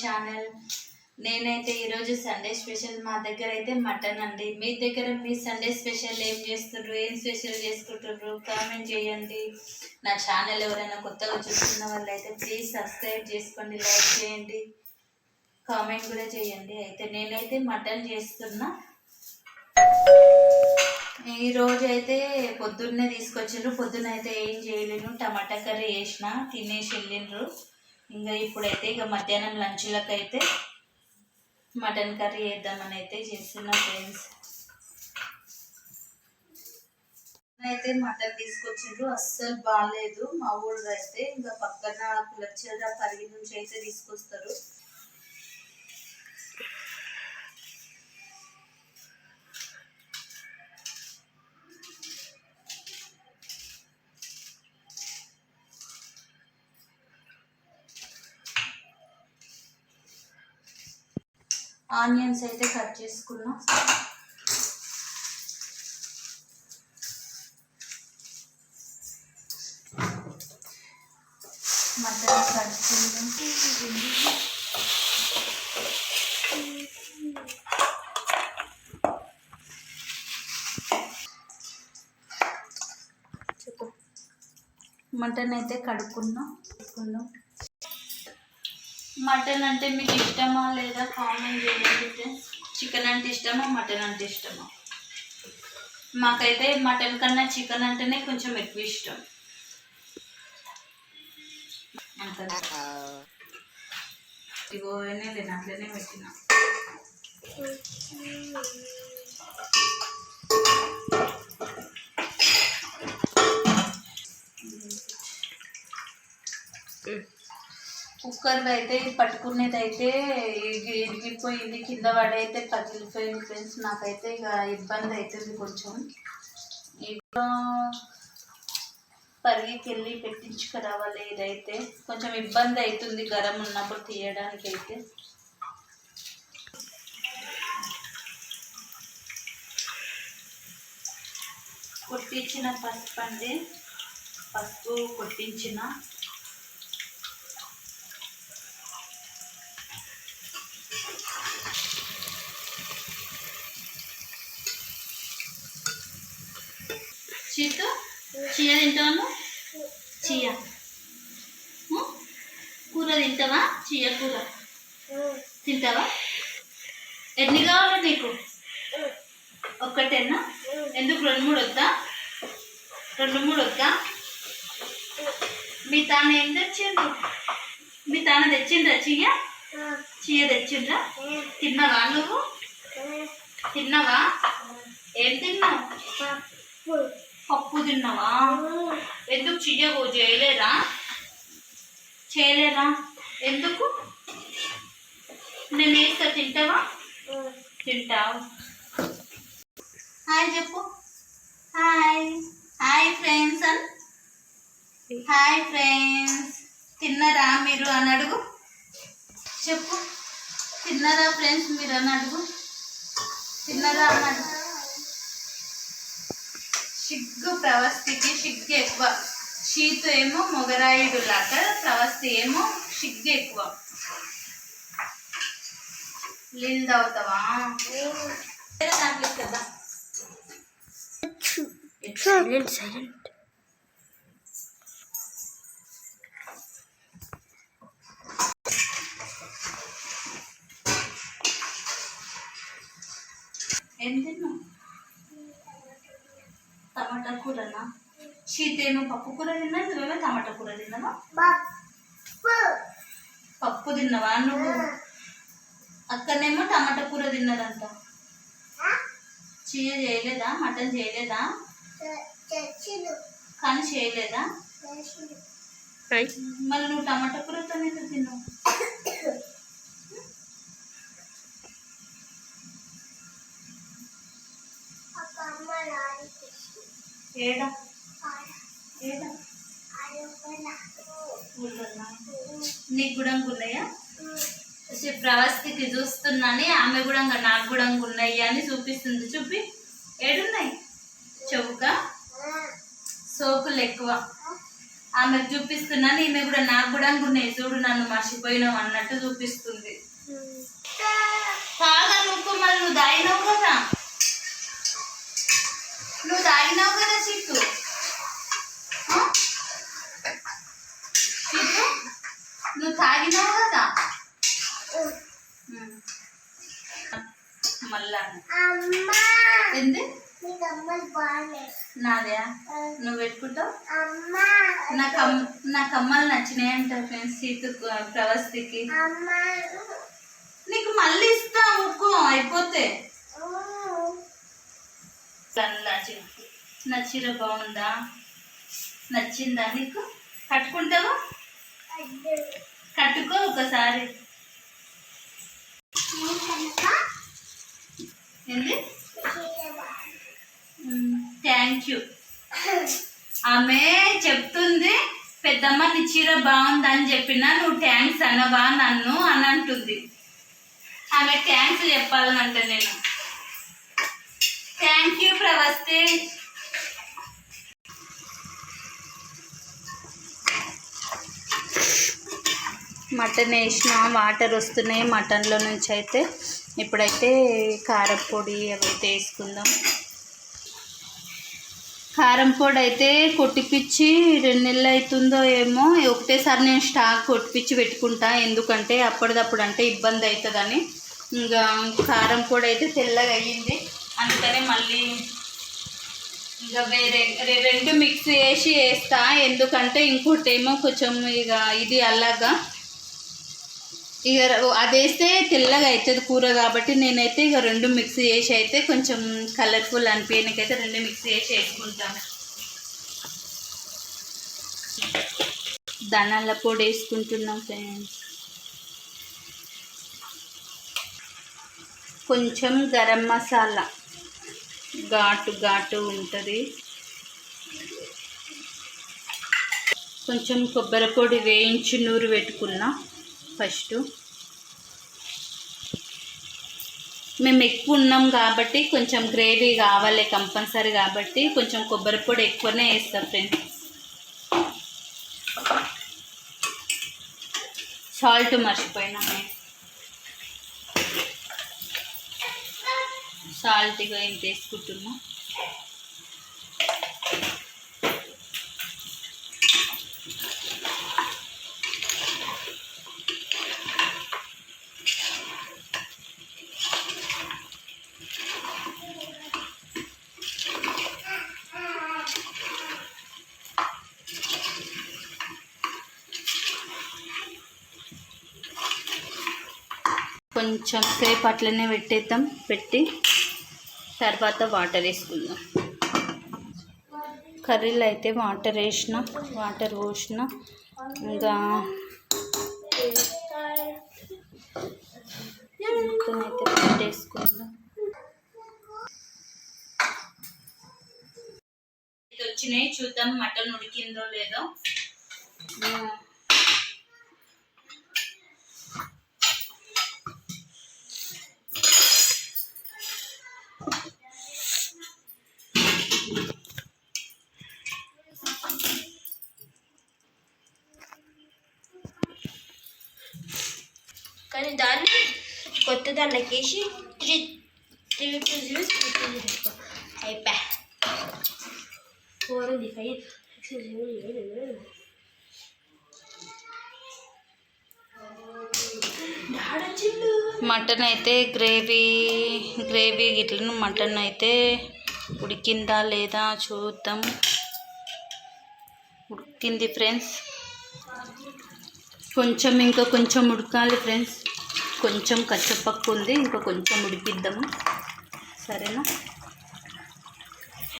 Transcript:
Channel నేనైతే ఈరోజు Sunday special మా దగ్గర అయితే మటన్ అండి. మీ దగ్గర మీ సండే స్పెషల్ ఏం చేస్తుండ్రు? ఏం స్పెషల్ చేసుకుంటుండ్రు? కామెంట్ చేయండి. నా ఛానల్ ఎవరైనా కొత్తగా చూస్తున్న వాళ్ళు అయితే ప్లీజ్ సబ్స్క్రైబ్ చేసుకోండి లైక్ చేయండి. కామెంట్ కూడా చేయండి. అయితే నేనైతే మటన్ చేస్తున్నా. ఈరోజు అయితే పొద్దున్నే తీసుకొచ్చిండ్రు. పొద్దున్న అయితే ఏం చేయలేను. టమాటా కర్రీ వేసిన తినేసి వెళ్ళిండ్రు. ఇంకా ఇప్పుడైతే ఇక మధ్యాహ్నం లంచ్లకు అయితే మటన్ కర్రీ వేద్దామని అయితే చేస్తున్నా ఫ్రెండ్స్. అయితే మటన్ తీసుకొచ్చిండ్రు అస్సలు బాగాలేదు మా ఊళ్ళో అయితే ఇంకా పక్కన కులచర పరిగి నుంచి అయితే తీసుకొస్తారు. ఆనియన్స్ అయితే కట్ చేసుకున్నా. మటన్ కట్ చెప్పు. మటన్ అయితే కడుక్కున్నాం. కడుక్కున్నాం. మటన్ అంటే మీకు ఇష్టమా లేదా కామెంట్ చేయండి ఫ్రెండ్స్ చికెన్ అంటే ఇష్టమా మటన్ అంటే ఇష్టమా? మాకైతే మటన్ కన్నా చికెన్ అంటేనే కొంచెం ఎక్కువ ఇష్టం. అంత. ఇగో నేను అట్లనే పెట్టిన. కుక్కర్ అయితే ఇది పట్టుకునేది అయితే ఇరిగిపోయింది. కింద పడైతే పగిలిపోయింది ఫ్రెండ్స్ నాకైతే ఇక ఇబ్బంది అవుతుంది కొంచెం. ఇప్పుడు పరిగికి వెళ్ళి పెట్టించుకురావాలి ఇదైతే కొంచెం ఇబ్బంది అవుతుంది గరం ఉన్నప్పుడు తీయడానికి అయితే. కొట్టించిన పసుపు అండి. పసుపు కొట్టించిన. చీతు చీయ తింటాను చీయ ఉ? కూర తింటావా? చీయ కూర. తింటావా? ఎన్ని కావాలి నీకు? ఒక్కటేనా? ఎందుకు రెండు మూడు వద్దా? రెండు మూడు వద్దా? మీ తాన ఏం తెచ్చిండ్రు? మీ తాన తెచ్చిండ్రా చీయ చీయ తెచ్చిండ్రా? తిన్నావా నువ్వు? తిన్నావా? ఏం తిన్నావు? పప్పు తిన్నావా? ఎందుకు చెయ్యకు? చేయలేరా చేయలేరా ఎందుకు? నేను వేస్తా తింటావా? తింటావు. హాయ్ చెప్పు. హాయ్. హాయ్ ఫ్రెండ్స్ అన్. Hi friends. తిన్నారా మీరు అని అడుగు. చెప్పు. తిన్నారా ఫ్రెండ్స్ మీరు అని అడుగు. తిన్నారా అని అడుగు. సిగ్గు ప్రవస్తికి సిగ్గు ఎక్కువ. షీతు ఏమో మొగరాయుడు లాగా ప్రవస్తి ఏమో సిగ్గు ఎక్కువ. తాగుతావా వేరే దాంట్లో ఏమో పప్పు కూర తిన్నా నువ్వేమో టమాటా కూర తిన్నావా? పప్పు. తిన్నావా? నువ్వు? అక్కడనేమో టమాటా కూర తిన్నదంట చీయ చేయలేదా? మటన్ చేయలేదా? కానీ చేయలేదా? మళ్ళీ నువ్వు టమాటా కూరతో ఎందుకు తిన్నావు? ఏడా? నీకు కూడా ఉన్నాయా? ప్రవస్తికి చూస్తున్నాని ఆమె కూడా నాకు కూడా ఉన్నాయి అని చూపిస్తుంది. చూపి. ఏడున్నాయి? చెవుక? సోకులు ఎక్కువ. ఆమెకు చూపిస్తున్నాను ఈమె కూడా నాకు కూడా ఉన్నాయి. చూడు నన్ను మర్చిపోయినావు అన్నట్టు చూపిస్తుంది. తాగా నువ్వు మళ్ళీ నువ్వు తాగినావు కదా నువ్వు తాగినావు కదా చిక్కు ఆ? చిక్కు నువ్వు తాగినావు కదా ఉమ్. మళ్ళా అమ్మా ఏంది నీకు అమ్మలు బాగాలేదు నాదే నువ్వు పెట్టుకుంటావు? అమ్మా నా కమ్ నా కమ్మలు నచ్చినాయి అంటారు ఫ్రెండ్స్ సీతు ప్రవస్తికి. నీకు మళ్ళీ ఇస్తా ఊకో అయిపోతే. నా చీర నా చీర బాగుందా? నచ్చిందా నీకు? కట్టుకుంటావా? కట్టుకో ఒకసారి. ఏంది? థ్యాంక్ యూ ఆమె చెప్తుంది పెద్దమ్మ నీ చీర బాగుంది అని చెప్పినా నువ్వు థ్యాంక్స్ అనవా నన్ను? అని అంటుంది. ఆమె థ్యాంక్స్ చెప్పాలంట నేను. థ్యాంక్ యూ ప్రవస్తే. మటన్ వేసిన వాటర్ వస్తున్నాయి మటన్లో నుంచి అయితే. ఇప్పుడైతే కారపొడి అవి వేసుకుందాం. కారం పొడి అయితే కొట్టిపిచ్చి రెండు నెలలు అవుతుందో ఏమో ఒకటేసారి నేను స్టాక్ కొట్టిపిచ్చి పెట్టుకుంటా. ఎందుకంటే అప్పటిదప్పుడు అంటే ఇబ్బంది అవుతుందని ఇంకా కారం పొడి అయితే తెల్లగా అయ్యింది అందుకనే మళ్ళీ ఇంకా వేరే రెండు మిక్స్ చేసి వేస్తా. ఎందుకంటే ఇంకోటి ఏమో కొంచెం ఇక ఇది అలాగా ఇక అది వేస్తే తెల్లగా అవుతుంది కూర కాబట్టి నేనైతే ఇక రెండు మిక్స్ చేసి అయితే కొంచెం కలర్ఫుల్ అనిపించకైతే రెండు మిక్స్ చేసి వేసుకుంటాను. ధనాల పొడి వేసుకుంటున్నాం ఫ్రెండ్స్. కొంచెం గరం మసాలా ఘాటు ఘాటు ఉంటుంది. కొంచెం కొబ్బరి పొడి వేయించి నూరు పెట్టుకున్నా. ఫస్ట్. మేము ఎక్కువ ఉన్నాం కాబట్టి కొంచెం గ్రేవీ కావాలి కంపల్సరీ కాబట్టి కొంచెం కొబ్బరి పొడి ఎక్కువనే వేస్తాం ఫ్రెండ్స్. సాల్ట్ మర్చిపోయినా మేము సాల్ట్ ఇక ఇంత వేసుకుంటున్నాం కొంచెం సేపు అట్లనే పెట్టేద్దాం. పెట్టి తర్వాత వాటర్ వేసుకుందాం. కర్రీలో అయితే వాటర్ వేసిన వాటర్ పోసిన. ఇంకా అయితే పెట్టేసుకుందాం వచ్చినాయి చూద్దాం మటన్ ఉడికిందో లేదో. కానీ దాన్ని కొత్త దాంట్లోకి వేసి three three two zero three two zero అయిపోయా ఫోర్ ఉంది ఫైవ్ సిక్స్ జీరో మటన్ అయితే గ్రేవీ గ్రేవీ ఇట్లను మటన్ అయితే ఉడికిందా లేదా చూద్దాం. ఉడికింది ఫ్రెండ్స్. కొంచెం ఇంకా కొంచెం ఉడకాలి ఫ్రెండ్స్. కొంచెం కచ్చపక్కు ఉంది ఇంకా కొంచెం ఉడికిద్దాము. సరేనా?